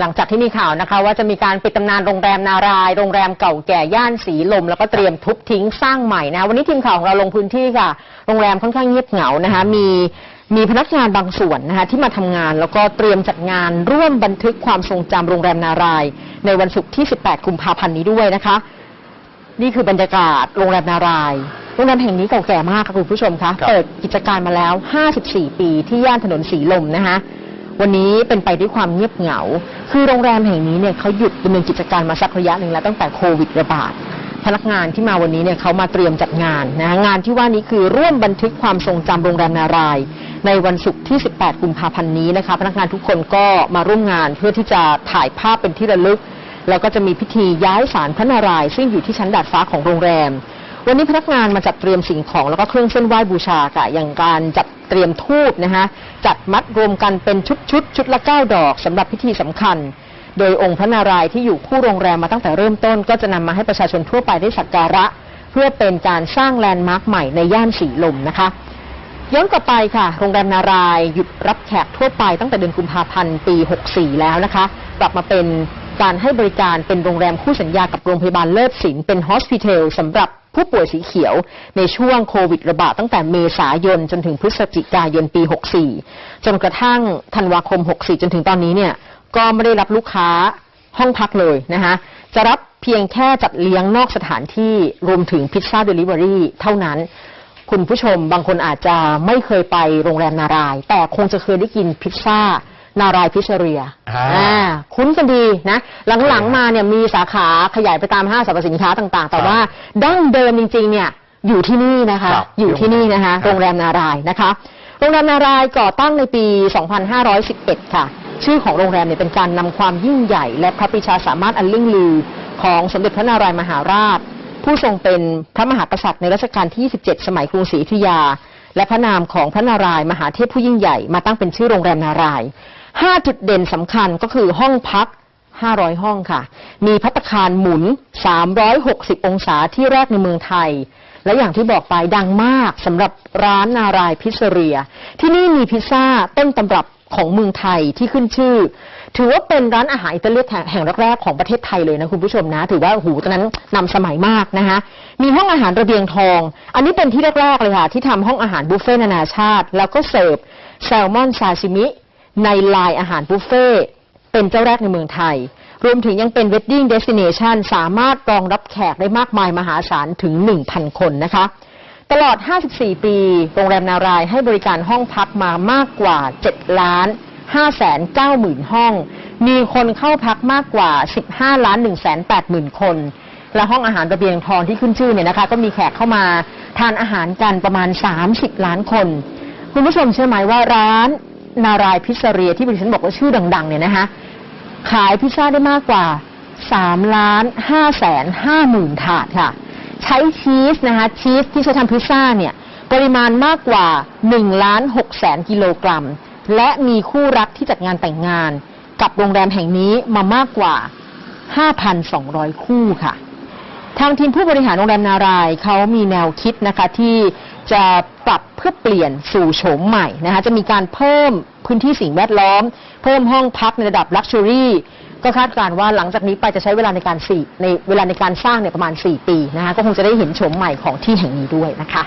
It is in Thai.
หลังจากที่มีข่าวนะคะ ว่าจะมีการปิดตำนานโรงแรมนาราย โรงแรมเก่าแก่ย่านสีลม แล้วก็เตรียมทุบทิ้งสร้างใหม่นะวันนี้ทีมข่าวของเราลงพื้นที่ค่ะ โรงแรมค่อนข้างเงียบเหงานะคะมีมีพนักงานบางส่วนนะคะที่มาทำงานแล้วก็เตรียมจัดงานร่วมบันทึกความทรงจำโรงแรมนาราย ในวันศุกร์ที่ 18 กุมภาพันธ์นี้ด้วยนะคะ นี่คือบรรยากาศโรงแรมนาราย โรงแรมแห่งนี้เก่าแก่มากค่ะคุณผู้ชมคะ ครับ เปิดกิจการมาแล้ว 54 ปีที่ย่านถนนสีลมนะคะ วันนี้เป็นไปด้วยความเงียบเหงา คือโรงแรมแห่งนี้เนี่ยเขาหยุดดำเนินกิจการมาสักระยะหนึ่งแล้วตั้งแต่โควิดระบาดพนักงานที่มาวันนี้เนี่ยเขามาเตรียมจัดงานนะงานที่ว่านี้คือร่วมบันทึกความทรงจำโรงแรมนาราย ในวันศุกร์ที่ 18 กุมภาพันธ์นี้นะคะพนักงานทุกคนก็มาร่วมงานเพื่อที่จะถ่ายภาพเป็นที่ระลึก แล้วก็จะมีพิธีย้ายศาลพระนารายณ์ซึ่งอยู่ที่ชั้นดาดฟ้าของโรงแรม วันนี้พนักงานมาจัดเตรียมสิ่งของแล้วก็เครื่องเส้นไหว้บูชาค่ะอย่างการจัด เตรียมทูบนะคะจัดมัดรวมกันเป็นชุดชุดๆชุดละเก้าดอกสำหรับพิธีสำคัญ โดยองค์พระนารายณ์ที่อยู่คู่โรงแรมมาตั้งแต่เริ่มต้น ก็จะนำมาให้ประชาชนทั่วไปได้สักการะ เพื่อเป็นการสร้างแลนด์มาร์คใหม่ในย่านสีลมนะคะย้อนกลับไปค่ะ โรงแรมนารายหยุดรับแขกทั่วไปตั้งแต่เดือนกุมภาพันธ์ปี 64 แล้วนะคะ กลับมาเป็นการให้บริการเป็นโรงแรมคู่สัญญากับโรงพยาบาลเลิศศิลป์เป็นฮอสพิทอลสำหรับ ผู้ป่วยสีเขียวในช่วงโควิดระบาดตั้งแต่เมษายนจนถึงพฤศจิกายนปี 64 จนกระทั่งธันวาคม 64 จนถึงตอนนี้เนี่ยก็ไม่ได้รับลูกค้าห้องพักเลยนะคะจะรับเพียงแค่จัดเลี้ยงนอกสถานที่รวมถึงพิซซ่าเดลิเวอรี่เท่านั้น คุณผู้ชมบางคนอาจจะไม่เคยไปโรงแรมนาราย แต่คงจะเคยได้กินพิซซ่า นารายพิซเรียอ่า อ่าคุ้นกันดีนะ หลังๆมาเนี่ยมีสาขาขยายไปตามห้างสรรพสินค้าต่างๆ แต่ครับว่าดั้งเดิมจริงๆเนี่ยอยู่ที่นี่นะคะ ครับอยู่ที่นี่นะคะ ครับ โรงแรมนารายนะคะ โรงแรมนารายก่อตั้งในปี 2511 ค่ะ ชื่อของโรงแรมเนี่ยเป็นการนำความยิ่งใหญ่ และพระปรีชาสามารถอันลึ่งลือของสมเด็จพระนารายมหาราช ผู้ทรงเป็นพระมหากษัตริย์ในรัชกาลที่ 27 สมัยกรุงศรีอยุธยา และพระนามของพระนารายณ์มหาเทพผู้ยิ่งใหญ่มาตั้งเป็นชื่อโรงแรมนารายณ์ ห้าจุดเด่นสำคัญก็คือห้องพัก 500 ห้องค่ะ มีพัตคารหมุน 360 องศาที่แรกในเมืองไทย และอย่างที่บอกไปดังมากสำหรับร้านนารายพิซเรีย ที่นี่มีพิซซ่าต้นตำรับของเมืองไทยที่ขึ้นชื่อ ถือว่าเป็นร้านอาหารอิตาเลียนแห่งแรกๆของประเทศไทยเลยนะคุณผู้ชมนะ ถือว่าโอ้โหตอนนั้นนำสมัยมากนะคะมีห้องอาหารระเบียงทอง อันนี้เป็นที่แรกๆเลยค่ะ ที่ทำห้องอาหารบุฟเฟ่ต์นานาชาติ แล้วก็เสิร์ฟแซลมอนซาชิมิ ในลายอาหารบุฟเฟ่ต์เป็นเจ้าแรกในเมืองไทย รวมถึงยังเป็น Wedding Destination สามารถรองรับแขกได้มากมายมหาศาลถึง 1,000 คนนะคะ ตลอด 54 ปี โรงแรมนารายให้บริการห้องพักมามากกว่า 7 ล้าน5แสน9หมื่นห้อง มีคนเข้าพักมากกว่า 15 ล้าน1แสน8หมื่นคน และห้องอาหารระเบียงทองที่ขึ้นชื่อเนี่ยนะคะ ก็มีแขกเข้ามาทานอาหารกันประมาณ 30 ล้านคน คุณผู้ชมเชื่อไหมว่าร้าน นารายพิซเซเรียที่ดิฉันบอกว่าชื่อดัง ๆ เนี่ยนะคะขายพิซซ่าได้มากกว่า3ล้าน5แสน5หมื่นถาดค่ะ ใช้ชีสนะคะชีสที่ใช้ทำพิซซ่าเนี่ยปริมาณมากกว่า1ล้าน6แสนกิโลกรัม และมีคู่รักที่จัดงานแต่งงาน กับโรงแรมแห่งนี้มามากกว่า 5,200 คู่ค่ะ ทางทีมผู้บริหารโรงแรมนารายเขามีแนวคิดนะคะที่จะ ปรับเพื่อเปลี่ยนสู่โฉมใหม่นะคะจะมีการเพิ่มพื้นที่สิ่งแวดล้อม เพิ่มห้องพักในระดับลักชัวรี่ก็คาดการณ์ว่าหลังจากนี้ไปจะใช้เวลาในการสี่ในเวลาในการสร้างเนี่ยประมาณ 4 ปีนะคะก็คงจะได้เห็นโฉมใหม่ของที่แห่งนี้ด้วยนะคะ